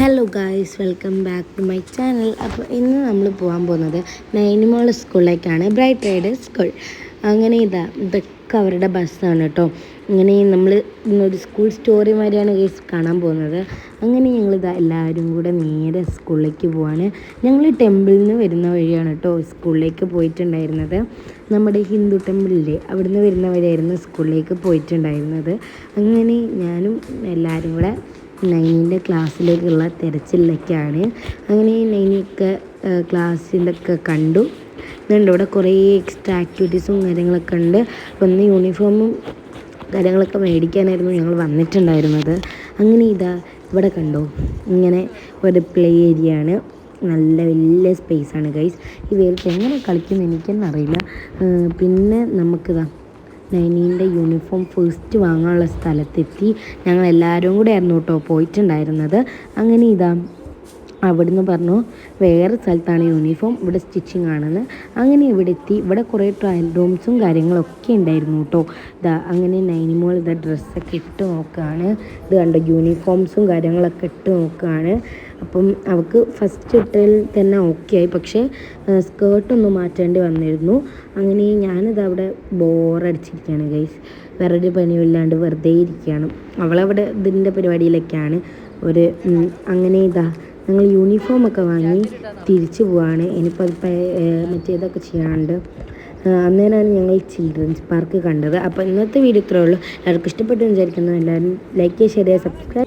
Hello guys welcome back to my channel അപ്പോൾ ഇന്ന് നമ്മൾ പോകാൻ പോകുന്നത് നൈനിമോൾ സ്കൂളിലേക്കാണ് ബ്രൈറ്റ് റൈഡേഴ്സ് സ്കൂൾ അങ്ങനെ ഇതാ ഇതൊക്കെ അവരുടെ ബസ്സാണ് കേട്ടോ. ഇങ്ങനെ നമ്മൾ ഇന്നൊരു സ്കൂൾ സ്റ്റോറി മാതിരിയാണ് ഗൈസ് കാണാൻ പോകുന്നത്. അങ്ങനെ ഞങ്ങൾ ഇതാ എല്ലാവരും കൂടെ നേരെ സ്കൂളിലേക്ക് പോവാണ്. ഞങ്ങൾ ടെമ്പിളിൽ നിന്ന് വരുന്ന വഴിയാണ് കേട്ടോ സ്കൂളിലേക്ക് പോയിട്ടുണ്ടായിരുന്നത്. നമ്മുടെ ഹിന്ദു ടെമ്പിളില്ലേ അവിടുന്ന് വരുന്ന വഴിയായിരുന്നു സ്കൂളിലേക്ക് പോയിട്ടുണ്ടായിരുന്നത്. അങ്ങനെ ഞാനും എല്ലാവരും കൂടെ നൈനിന്റെ ക്ലാസ്സിലേക്കുള്ള തിരച്ചിലൊക്കെയാണ്. അങ്ങനെ നൈനിയൊക്കെ ക്ലാസ്സിലൊക്കെ കണ്ടു. ഇതുണ്ട് ഇവിടെ കുറേ എക്സ്ട്രാ ആക്ടിവിറ്റീസും കാര്യങ്ങളൊക്കെ ഉണ്ട്. ഒന്ന് യൂണിഫോമും കാര്യങ്ങളൊക്കെ മേടിക്കാനായിരുന്നു ഞങ്ങൾ വന്നിട്ടുണ്ടായിരുന്നത്. അങ്ങനെ ഇതാ ഇവിടെ കണ്ടോ. ഇങ്ങനെ ഒരു പ്ലേ ഏരിയ ആണ്. നല്ല വലിയ സ്പേസ് ആണ് ഗൈസ് ഇവർക്ക് എങ്ങനെ കളിക്കുമെന്ന് എനിക്കെന്നറിയില്ല അറിയില്ല. പിന്നെ നമുക്കിതാ നൈനീന്റെ യൂണിഫോം ഫസ്റ്റ് വാങ്ങാനുള്ള സ്ഥലത്തെത്തി ഞങ്ങൾ എല്ലാവരും കൂടെ ആയിരുന്നു കേട്ടോ പോയിട്ടുണ്ടായിരുന്നത്. അങ്ങനെ ഇതാ അവിടുന്ന് പറഞ്ഞു വേറെ സ്ഥലത്താണ് യൂണിഫോം ഇവിടെ സ്റ്റിച്ചിങ് ആണെന്ന്. അങ്ങനെ ഇവിടെ എത്തി. ഇവിടെ കുറേ ട്രയൽ റൂംസും കാര്യങ്ങളൊക്കെ ഉണ്ടായിരുന്നു കേട്ടോ ഇതാ അങ്ങനെ നൈനിമോൾ ഇതാ ഡ്രസ്സൊക്കെ ഇട്ട് നോക്കുകയാണ് ഇത് കണ്ടോ യൂണിഫോംസും കാര്യങ്ങളൊക്കെ ഇട്ട് നോക്കുകയാണ് അപ്പം അവൾക്ക് ഫസ്റ്റ് ഇട്ടതിൽ തന്നെ ഓക്കെ ആയി. പക്ഷേ സ്കേർട്ടൊന്നും മാറ്റേണ്ടി വന്നിരുന്നു. അങ്ങനെ ഞാനിത് അവിടെ ബോറടിച്ചിരിക്കുകയാണ് ഗൈസ് വേറൊരു പണിയില്ലാണ്ട് വെറുതെ ഇരിക്കുകയാണ്. അവളവിടെ ഇതിന്റെ പരിപാടിയിലൊക്കെയാണ്. ഒരു അങ്ങനെ ഇതാ ഞങ്ങൾ യൂണിഫോമൊക്കെ വാങ്ങി തിരിച്ചു പോവാണ്. ഇനിയിപ്പോൾ അത് മറ്റേതൊക്കെ ചെയ്യാണ്ട് അന്നേരമാണ് ഞങ്ങൾ ചിൽഡ്രൻസ് പാർക്ക് കണ്ടത്. അപ്പോൾ ഇന്നത്തെ വീഡിയോ ഇത്രയേ ഉള്ളൂ. എല്ലാവർക്കും ഇഷ്ടപ്പെട്ടു വിചാരിക്കുന്നു. എല്ലാവരും ലൈക്ക് ചെയ്യുക ഷെയർ ചെയ്യുക സബ്സ്ക്രൈബ്